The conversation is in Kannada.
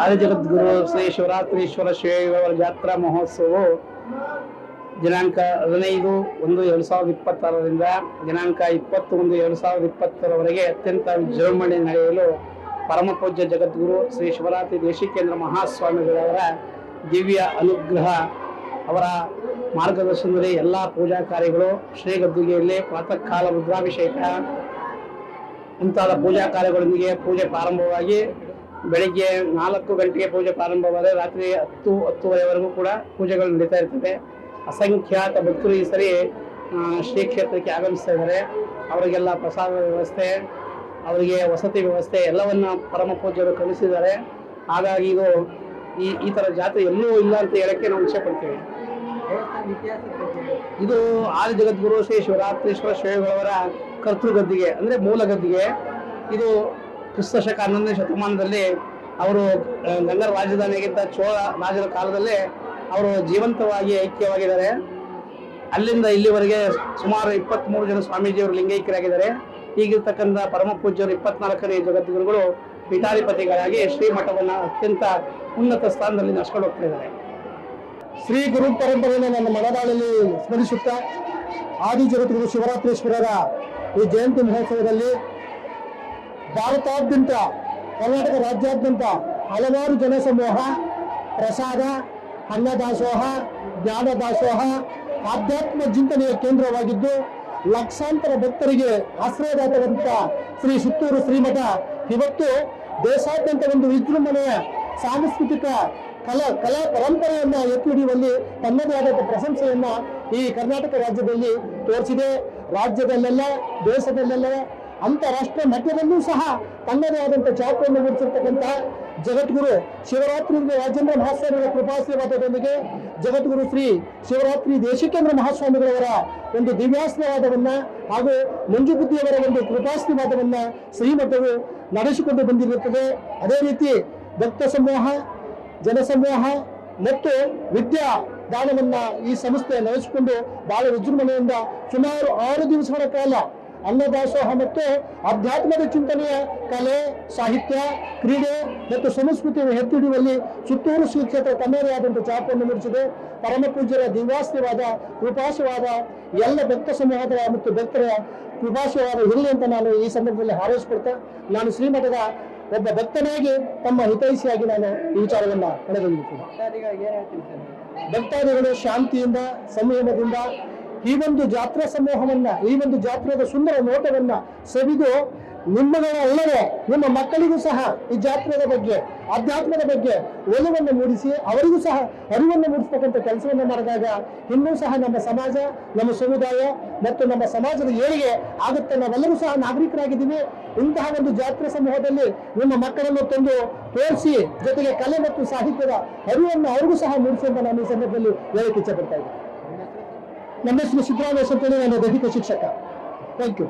ಆದಿಜಗದ್ಗುರು ಶ್ರೀ ಶಿವರಾತ್ರೀಶ್ವರ ಶಿವರ ಜಾತ್ರಾ ಮಹೋತ್ಸವವು ದಿನಾಂಕ ಹದಿನೈದು ಒಂದು ಎರಡು ಸಾವಿರದ ಇಪ್ಪತ್ತಾರರಿಂದ ದಿನಾಂಕ ಇಪ್ಪತ್ತು ಒಂದು ಎರಡು ಸಾವಿರದ ಇಪ್ಪತ್ತರವರೆಗೆ ಅತ್ಯಂತ ವಿಜೃಂಭಣೆ ನಡೆಯಲು ಪರಮ ಪೂಜ್ಯ ಜಗದ್ಗುರು ಶ್ರೀ ಶಿವರಾತ್ರಿ ದೇಶಿಕೇಂದ್ರ ಮಹಾಸ್ವಾಮಿಗಳವರ ದಿವ್ಯ ಅನುಗ್ರಹ, ಅವರ ಮಾರ್ಗದರ್ಶನದಲ್ಲಿ ಎಲ್ಲ ಪೂಜಾ ಕಾರ್ಯಗಳು ಶ್ರೀಗದ್ದುಗೆಯಲ್ಲಿ ಪ್ರಾತಃ ಕಾಲ ರುದ್ರಾಭಿಷೇಕ, ಮುಂತಾದ ಪೂಜಾ ಕಾರ್ಯಗಳೊಂದಿಗೆ ಪೂಜೆ ಪ್ರಾರಂಭವಾಗಿ ಬೆಳಿಗ್ಗೆ ನಾಲ್ಕು ಗಂಟೆಗೆ ಪೂಜೆ ಪ್ರಾರಂಭವಾದರೆ ರಾತ್ರಿ ಹತ್ತು, ಹತ್ತುವರೆವರೆಗೂ ಕೂಡ ಪೂಜೆಗಳು ನಡೀತಾ ಇರ್ತದೆ. ಅಸಂಖ್ಯಾತ ಭಕ್ತರು ಈ ಸರಿ ಶ್ರೀ ಕ್ಷೇತ್ರಕ್ಕೆ ಆಗಮಿಸ್ತಾ ಇದ್ದಾರೆ. ಅವರಿಗೆಲ್ಲ ಪ್ರಸಾದ ವ್ಯವಸ್ಥೆ, ಅವರಿಗೆ ವಸತಿ ವ್ಯವಸ್ಥೆ ಎಲ್ಲವನ್ನ ಪರಮ ಪೂಜ್ಯರು ಕಲಿಸಿದ್ದಾರೆ. ಹಾಗಾಗಿ ಇದು ಈ ಈ ಥರ ಜಾತ್ರೆ ಎಲ್ಲೂ ಇಲ್ಲ ಅಂತ ಹೇಳಕ್ಕೆ ನಾವು ಇಚ್ಛೆ ಪಡ್ತೀವಿ. ಇದು ಆದಿ ಜಗದ್ಗುರು ಶ್ರೀ ಶಿವರಾತ್ರೀಶ್ವರ ಕರ್ತೃ ಗದ್ದಿಗೆ ಅಂದ್ರೆ ಮೂಲ ಗದ್ದಿಗೆ, ಇದು ಕ್ರಿಸ್ತ ಶಕ ಹನ್ನೊಂದನೇ ಶತಮಾನದಲ್ಲಿ ಅವರು ಗಂಗರ ರಾಜಧಾನಿಗಿಂತ ಚೋಳ ರಾಜರ ಕಾಲದಲ್ಲಿ ಅವರು ಜೀವಂತವಾಗಿ ಐಕ್ಯವಾಗಿದ್ದಾರೆ. ಅಲ್ಲಿಂದ ಇಲ್ಲಿವರೆಗೆ ಸುಮಾರು ಇಪ್ಪತ್ತ್ಮೂರು ಜನ ಸ್ವಾಮೀಜಿಯವರು ಲಿಂಗೈಕ್ಯರಾಗಿದ್ದಾರೆ. ಈಗಿರ್ತಕ್ಕಂಥ ಪರಮ ಪೂಜ್ಯರು ಇಪ್ಪತ್ನಾಲ್ಕನೇ ಜಗದ್ಗುರುಗಳು ಪೀಠಾಧಿಪತಿಗಳಾಗಿ ಶ್ರೀಮಠವನ್ನು ಅತ್ಯಂತ ಉನ್ನತ ಸ್ಥಾನದಲ್ಲಿ ನಡ್ಸ್ಕೊಂಡು ಹೋಗ್ತಾ ಇದ್ದಾರೆ. ಶ್ರೀ ಗುರು ಪರಂಪರೆಯನ್ನು ನನ್ನ ಮನದಾಳಲ್ಲಿ ಸ್ಮರಿಸುತ್ತಾ ಆದಿ ಜಗದ್ಗುರು ಶಿವರಾತ್ರೀಶ್ವರರ ಈ ಜಯಂತಿ ಮಹೋತ್ಸವದಲ್ಲಿ ಭಾರತಾದ್ಯಂತ, ಕರ್ನಾಟಕ ರಾಜ್ಯಾದ್ಯಂತ ಹಲವಾರು ಜನಸಮೂಹ, ಪ್ರಸಾದ, ಅನ್ನದಾಸೋಹ ಜ್ಞಾನ ದಾಸೋಹ ಆಧ್ಯಾತ್ಮ ಚಿಂತನೆಯ ಕೇಂದ್ರವಾಗಿದ್ದು, ಲಕ್ಷಾಂತರ ಭಕ್ತರಿಗೆ ಆಶ್ರಯದಾತವಂತ ಶ್ರೀ ಸುತ್ತೂರು ಶ್ರೀಮಠ. ಇವತ್ತು ದೇಶಾದ್ಯಂತ ಒಂದು ವಿಜೃಂಭಣೆಯ ಸಾಂಸ್ಕೃತಿಕ ಕಲಾ ಕಲಾ ಪರಂಪರೆಯನ್ನ ಎತ್ತಿ ಹಿಡಿಯುವಲ್ಲಿ ತನ್ನದೇ ಆದಂಥ ಪ್ರಶಂಸೆಯನ್ನ ಈ ಕರ್ನಾಟಕ ರಾಜ್ಯದಲ್ಲಿ ತೋರಿಸಿದೆ. ರಾಜ್ಯದಲ್ಲೆಲ್ಲ, ದೇಶದಲ್ಲೆಲ್ಲ ಅಂತಾರಾಷ್ಟ್ರೀಯ ಮಟ್ಟದಲ್ಲೂ ಸಹ ತನ್ನದೇ ಆದಂಥ ಚಾಪವನ್ನು ಮೂಡಿಸಿರ್ತಕ್ಕಂಥ ಜಗದ್ಗುರು ಶಿವರಾತ್ರಿ ರಾಜೇಂದ್ರ ಮಹಾಸ್ವಾಮಿಗಳ ಕೃಪಾಶೀರ್ವಾದದೊಂದಿಗೆ ಜಗದ್ಗುರು ಶ್ರೀ ಶಿವರಾತ್ರಿ ದೇಶಿಕೇಂದ್ರ ಮಹಾಸ್ವಾಮಿಗಳವರ ಒಂದು ದಿವ್ಯಾಶ್ರವಾದವನ್ನ ಹಾಗೂ ಮಂಜುಬುದ್ಧಿಯವರ ಒಂದು ಕೃಪಾಶೀರ್ವಾದವನ್ನ ಶ್ರೀಮಠವು ನಡೆಸಿಕೊಂಡು ಬಂದಿರುತ್ತದೆ. ಅದೇ ರೀತಿ ಭಕ್ತ ಸಮೂಹ ಜನಸಮೂಹ ಮತ್ತು ವಿದ್ಯಾ ದಾನವನ್ನ ಈ ಸಂಸ್ಥೆ ನಡೆಸಿಕೊಂಡು ಬಹಳ ವಿಜೃಂಭಣೆಯಿಂದ ಸುಮಾರು ಆರು ದಿವಸಗಳ ಕಾಲ ಅನ್ನದಾಸೋಹ ಮತ್ತು ಆಧ್ಯಾತ್ಮದ ಚಿಂತನೆಯ ಕಲೆ ಸಾಹಿತ್ಯ ಕ್ರೀಡೆ ಮತ್ತು ಸಂಸ್ಕೃತಿಯನ್ನು ಎತ್ತಿಡುವಲ್ಲಿ ಸುತ್ತೂರು ಶ್ರೀ ಕ್ಷೇತ್ರ ತನ್ನದೇ ಆದಂಥ ಚಾಪನ್ನು ಮೂಡಿಸಿದೆ ಪರಮ ಪೂಜ್ಯರ ದಿವಾಸ್ಯವಾದ ಕೃಪಾಸವಾದ ಎಲ್ಲ ಭಕ್ತ ಸಮೂಹದ ಮತ್ತು ಭಕ್ತರ ಕೃಪಾಸವಾದ ಇರಲಿ ಅಂತ ನಾನು ಈ ಸಂದರ್ಭದಲ್ಲಿ ಹಾರೈಸಿಕೊಡ್ತ ನಾನು ಶ್ರೀಮಠದ ಒಬ್ಬ ಭಕ್ತನಾಗಿ ತಮ್ಮ ಹಿತೈಷಿಯಾಗಿ ನಾನು ಈ ವಿಚಾರವನ್ನ ನಡೆದೊಂದಿದ್ದೀನಿ ಭಕ್ತಾದಿಗಳು ಶಾಂತಿಯಿಂದ ಸಂಯಮದಿಂದ ಈ ಒಂದು ಜಾತ್ರಾ ಸಮೂಹವನ್ನ, ಈ ಒಂದು ಜಾತ್ರೆಯ ಸುಂದರ ನೋಟವನ್ನ ಸವಿದು ನಿಮ್ಮಗಳ ಅಲ್ಲದೆ ನಿಮ್ಮ ಮಕ್ಕಳಿಗೂ ಸಹ ಈ ಜಾತ್ರೆಯ ಬಗ್ಗೆ ಅಧ್ಯಾತ್ಮದ ಬಗ್ಗೆ ಒಲವನ್ನು ಮೂಡಿಸಿ, ಅವರಿಗೂ ಸಹ ಅರಿವನ್ನು ಮೂಡಿಸ್ತಕ್ಕಂಥ ಕೆಲಸವನ್ನು ಮಾಡಿದಾಗ ಇನ್ನೂ ಸಹ ನಮ್ಮ ಸಮಾಜ, ನಮ್ಮ ಸಮುದಾಯ ಮತ್ತು ನಮ್ಮ ಸಮಾಜದ ಏಳಿಗೆ ಆಗುತ್ತೆ ನಾವೆಲ್ಲರೂ ಸಹ ನಾಗರಿಕರಾಗಿದ್ದೀವಿ. ಇಂತಹ ಒಂದು ಜಾತ್ರೆ ಸಮೂಹದಲ್ಲಿ ನಿಮ್ಮ ಮಕ್ಕಳನ್ನು ತಂದು ತೋರಿಸಿ, ಜೊತೆಗೆ ಕಲೆ ಮತ್ತು ಸಾಹಿತ್ಯದ ಅರಿವನ್ನು ಅವರಿಗೂ ಸಹ ಮೂಡಿಸಿ ಅಂತ ನಾನು ಈ ಸಂದರ್ಭದಲ್ಲಿ ಹೇಳಕ್ಕೆ ಇಚ್ಛೆ ಪಡ್ತಾ ಇದ್ದೀನಿ. ನಮ್ಮ ಹೆಸರು ಸಿದ್ದರಾಮೇಶ್ ಅಂತೇಳಿ ನಾನು ದೈಹಿಕ ಶಿಕ್ಷಕ ಥ್ಯಾಂಕ್ ಯು